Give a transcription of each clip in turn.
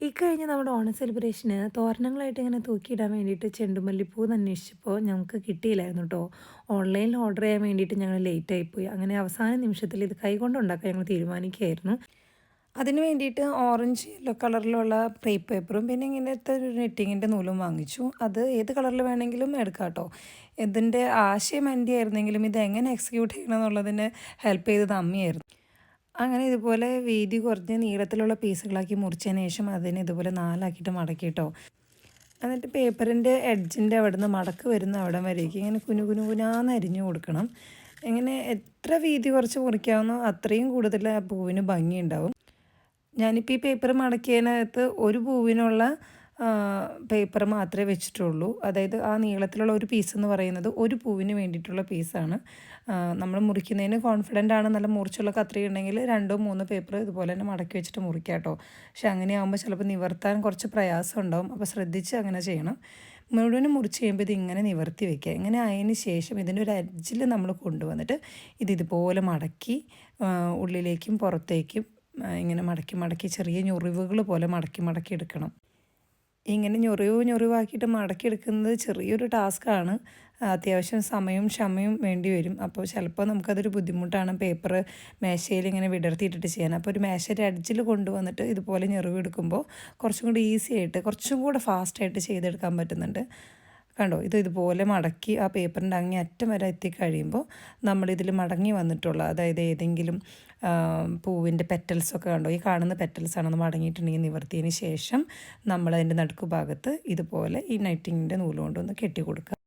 ഇക്കഴിഞ്ഞ നമ്മുടെ ഓണം സെലിബ്രേഷന് തോരണങ്ങളായിട്ട് ഇങ്ങനെ തൂക്കിയിടാൻ വേണ്ടിയിട്ട് ചെണ്ടുമല്ലിപ്പൂ അന്വേഷിച്ചപ്പോൾ ഞങ്ങൾക്ക് കിട്ടിയില്ലായിരുന്നു കേട്ടോ ഓൺലൈനിൽ ഓർഡർ ചെയ്യാൻ വേണ്ടിയിട്ട് ഞങ്ങൾ ലേറ്റ് ആയിപ്പോയി അങ്ങനെ അവസാന നിമിഷത്തിൽ ഇത് കൈകൊണ്ട് ഉണ്ടാക്കാൻ ഞങ്ങൾ തീരുമാനിക്കുകയായിരുന്നു. അതിന് വേണ്ടിയിട്ട് ഓറഞ്ച് യെല്ലോ കളറിലുള്ള ക്രേപ്പ് പേപ്പറും പിന്നെ ഇങ്ങനത്തെ ഒരു നെറ്റിങ്ങിന്റെ നൂലും വാങ്ങിച്ചു. അത് ഏത് കളറിൽ വേണമെങ്കിലും എടുക്കാം കേട്ടോ ഇതിന്റെ ആശയം എന്റെ ആയിരുന്നെങ്കിലും ഇത് എങ്ങനെ എക്സിക്യൂട്ട് ചെയ്യണം എന്നുള്ളതിന് ഹെൽപ്പ് ചെയ്തത് അമ്മയായിരുന്നു. അങ്ങനെ ഇതുപോലെ വീതി കുറഞ്ഞ നീളത്തിലുള്ള പീസുകളാക്കി മുറിച്ചതിന് ശേഷം അതിനെ ഇതുപോലെ നാലാക്കിയിട്ട് മടക്കിയിട്ടോ. എന്നിട്ട് പേപ്പറിന്റെ എഡ്ജിന്റെ അവിടെ നിന്ന് മടക്ക് വരുന്ന അവിടം വരേക്ക് ഇങ്ങനെ കുനു കുനു കുനാന്ന് അരിഞ്ഞു കൊടുക്കണം. ഇങ്ങനെ എത്ര വീതി കുറച്ച് മുറിക്കാവുന്നോ അത്രയും കൂടുതൽ ആ പൂവിന് ഭംഗിയുണ്ടാവും. ഞാനിപ്പോൾ ഈ പേപ്പർ മടക്കിയതിനകത്ത് ഒരു പൂവിനുള്ള പേപ്പർ മാത്രമേ വെച്ചിട്ടുള്ളൂ. അതായത് ആ നീളത്തിലുള്ള ഒരു പീസ് എന്ന് പറയുന്നത് ഒരു പൂവിന് വേണ്ടിയിട്ടുള്ള പീസാണ് നമ്മൾ മുറിക്കുന്നതിന് കോൺഫിഡന്റ് ആണ്. നല്ല മുറിച്ചുള്ള കത്രി ഉണ്ടെങ്കിൽ രണ്ടോ മൂന്നോ പേപ്പർ ഇതുപോലെ തന്നെ മടക്കി വെച്ചിട്ട് മുറിക്കാം കേട്ടോ. പക്ഷെ അങ്ങനെയാകുമ്പോൾ ചിലപ്പോൾ നിവർത്താൻ കുറച്ച് പ്രയാസം ഉണ്ടാവും. അപ്പോൾ ശ്രദ്ധിച്ച് അങ്ങനെ ചെയ്യണം. മുഴുവനും മുറിച്ച് കഴിയുമ്പോൾ ഇത് ഇങ്ങനെ നിവർത്തി വെക്കുക. ഇങ്ങനെ ആയതിന് ശേഷം ഇതിന്റെ ഒരു അരിജിൽ നമ്മൾ കൊണ്ടുവന്നിട്ട് ഇത് ഇതുപോലെ മടക്കി ഉള്ളിലേക്കും പുറത്തേക്കും ഇങ്ങനെ മടക്കി മടക്കി ചെറിയ ഞൊറിവുകൾ പോലെ മടക്കി മടക്കി എടുക്കണം. ഇങ്ങനെ ഞൊറിവ് ഞൊറിവാക്കിയിട്ട് മടക്കിയെടുക്കുന്നത് ചെറിയൊരു ടാസ്ക്കാണ്. അത്യാവശ്യം സമയവും ക്ഷമയും വേണ്ടി വരും. അപ്പോൾ ചിലപ്പോൾ നമുക്കതൊരു ബുദ്ധിമുട്ടാണ് പേപ്പർ മേശയിൽ ഇങ്ങനെ വിടർത്തിയിട്ടിട്ട് ചെയ്യാൻ. അപ്പോൾ ഒരു മേശയുടെ അടിച്ചിൽ കൊണ്ടുവന്നിട്ട് ഇതുപോലെ ഞെറിവെടുക്കുമ്പോൾ കുറച്ചും കൂടി ഈസി ആയിട്ട് കുറച്ചും കൂടെ ഫാസ്റ്റായിട്ട് ചെയ്തെടുക്കാൻ പറ്റുന്നുണ്ട്. കണ്ടോ? ഇത് ഇതുപോലെ മടക്കി ആ പേപ്പറിന്റെ അങ്ങേ അറ്റം വരെ എത്തിക്കഴിയുമ്പോൾ നമ്മളിതിൽ മടങ്ങി വന്നിട്ടുള്ള അതായത് ഏതെങ്കിലും പൂവിന്റെ പെറ്റൽസൊക്കെ കണ്ടോ? ഈ കാണുന്ന പെറ്റൽസ് ആണെന്ന് മടങ്ങിയിട്ടുണ്ടെങ്കിൽ നിവർത്തിയതിന് ശേഷം നമ്മൾ നടുക്ക് ഭാഗത്ത് ഇതുപോലെ ഈ നൈറ്റിങ്ങിന്റെ നൂലുകൊണ്ടൊന്ന് കെട്ടി കൊടുക്കുക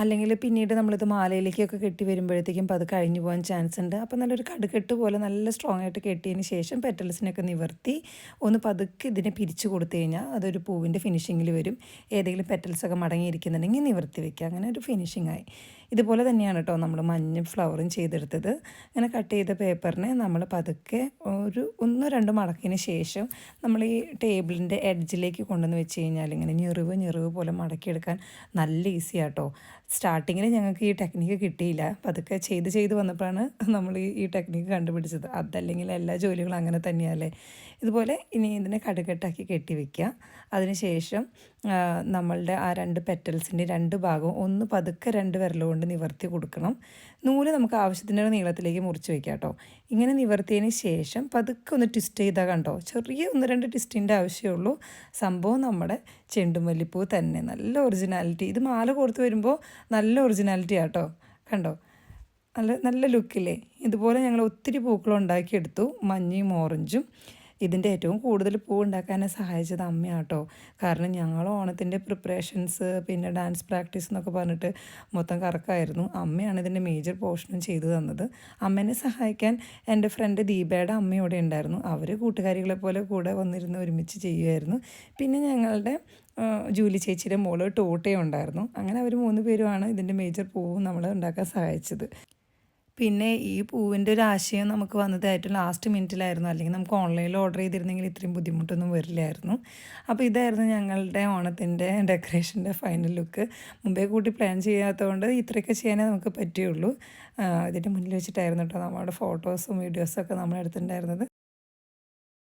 അല്ലെങ്കിൽ പിന്നീട് നമ്മളിത് മാലയിലേക്കൊക്കെ കെട്ടി വരുമ്പോഴത്തേക്കും അത് കഴിഞ്ഞു പോകാൻ ചാൻസ് ഉണ്ട്. അപ്പോൾ നല്ലൊരു കടുകെട്ട് പോലെ നല്ല സ്ട്രോങ് ആയിട്ട് കെട്ടിയതിന് ശേഷം പെറ്റൽസിനൊക്കെ നിവർത്തി ഒന്ന് പതുക്കെ ഇതിനെ പിരിച്ചു കൊടുത്തു കഴിഞ്ഞാൽ അതൊരു പൂവിന്റെ ഫിനിഷിങ്ങിൽ വരും. ഏതെങ്കിലും പെറ്റൽസൊക്കെ മടങ്ങിയിരിക്കുന്നുണ്ടെങ്കിൽ നിവർത്തി വയ്ക്കുക അങ്ങനെ ഒരു ഫിനിഷിംഗ് ആയി. ഇതുപോലെ തന്നെയാണ് കേട്ടോ നമ്മൾ മഞ്ഞ ഫ്ലവറും ചെയ്തെടുത്തത്. അങ്ങനെ കട്ട് ചെയ്ത പേപ്പറിനെ നമ്മൾ പതുക്കെ ഒരു ഒന്നോ രണ്ടോ മടക്കിന് ശേഷം നമ്മൾ ഈ ടേബിളിന്റെ എഡ്ജിലേക്ക് കൊണ്ടുവന്ന് വെച്ച് കഴിഞ്ഞാൽ ഇങ്ങനെ ഞെറിവ് ഞെറിവ് പോലെ മടക്കിയെടുക്കാൻ നല്ല ഈസി ആട്ടോ സ്റ്റാർട്ടിങ്ങിൽ ഞങ്ങൾക്ക് ഈ ടെക്നിക്ക് കിട്ടിയില്ല. പതുക്കെ ചെയ്ത് ചെയ്ത് വന്നപ്പോഴാണ് നമ്മൾ ഈ ടെക്നിക്ക് കണ്ടുപിടിച്ചത്. അതല്ലെങ്കിൽ എല്ലാ ജോലികളും അങ്ങനെ തന്നെയല്ലേ. ഇതുപോലെ ഇനി ഇതിനെ കടുകെട്ടാക്കി കെട്ടി വെക്കുക. അതിനുശേഷം നമ്മളുടെ ആ രണ്ട് പെറ്റൽസിന്റെ രണ്ട് ഭാഗവും ഒന്ന് പതുക്കെ രണ്ട് വിരലുകൊണ്ട് നിവർത്തി കൊടുക്കണം. നൂൽ നമുക്ക് ആവശ്യത്തിന്റെ നീളത്തിലേക്ക് മുറിച്ച് വയ്ക്കാം കേട്ടോ. ഇങ്ങനെ നിവർത്തിയതിന് ശേഷം പതുക്കെ ഒന്ന് ട്വിസ്റ്റ് ചെയ്താൽ കണ്ടോ? ചെറിയ ഒന്ന് രണ്ട് ട്വിസ്റ്റിന്റെ ആവശ്യമുള്ളൂ സംഭവം നമ്മുടെ ചെണ്ടുമല്ലിപ്പൂ തന്നെ. നല്ല ഒറിജിനാലിറ്റി ഇത് മാല കൊടുത്ത് വരുമ്പോൾ നല്ല ഒറിജിനാലിറ്റി ആട്ടോ കണ്ടോ? നല്ല നല്ല ലുക്കില്ലേ ഇതുപോലെ ഞങ്ങൾ ഒത്തിരി പൂക്കൾ ഉണ്ടാക്കിയെടുത്തു. മഞ്ഞയും ഓറഞ്ചും ഇതിന്റെ ഏറ്റവും കൂടുതൽ പൂ ഉണ്ടാക്കാനെ സഹായിച്ചത് അമ്മയാട്ടോ. കാരണം ഞങ്ങൾ ഓണത്തിന്റെ പ്രിപ്പറേഷൻസ് പിന്നെ ഡാൻസ് പ്രാക്ടീസ് എന്നൊക്കെ പറഞ്ഞിട്ട് മൊത്തം കറക്കായിരുന്നു. അമ്മയാണ് ഇതിന്റെ മേജർ പോർഷനും ചെയ്തു തന്നത്. അമ്മേനെ സഹായിക്കാൻ എന്റെ ഫ്രണ്ട് ദീപയുടെ അമ്മയോടെ ഉണ്ടായിരുന്നു. അവർ കൂട്ടുകാരികളെ പോലെ കൂടെ വന്നിരുന്ന് ഒരുമിച്ച് ചെയ്യുമായിരുന്നു പിന്നെ ഞങ്ങളുടെ ജൂലി ചേച്ചിയുടെ മോൾ ടോട്ടയും ഉണ്ടായിരുന്നു അങ്ങനെ അവർ മൂന്ന് പേരുമാണ് ഇതിന്റെ മേജർ പൂവും നമ്മൾ ഉണ്ടാക്കാൻ സഹായിച്ചത്. പിന്നെ ഈ പൂവിന്റെ ഒരു ആശയം നമുക്ക് വന്നത് ഏറ്റവും ലാസ്റ്റ് മിനിറ്റിലായിരുന്നു അല്ലെങ്കിൽ നമുക്ക് ഓൺലൈനിൽ ഓർഡർ ചെയ്തിരുന്നെങ്കിൽ ഇത്രയും ബുദ്ധിമുട്ടൊന്നും വരില്ലായിരുന്നു. അപ്പോൾ ഇതായിരുന്നു ഞങ്ങളുടെ ഓണത്തിന്റെ ഡെക്കറേഷന്റെ ഫൈനൽ ലുക്ക് മുമ്പേ കൂട്ടി പ്ലാൻ ചെയ്യാത്തതുകൊണ്ട് ഇത്രയൊക്കെ ചെയ്യാനേ നമുക്ക് പറ്റുകയുള്ളൂ. ഇതിന്റെ മുന്നിൽ വെച്ചിട്ടായിരുന്നു കേട്ടോ നമ്മുടെ ഫോട്ടോസും വീഡിയോസും ഒക്കെ നമ്മൾ എടുത്തിട്ടുണ്ടായിരുന്നത്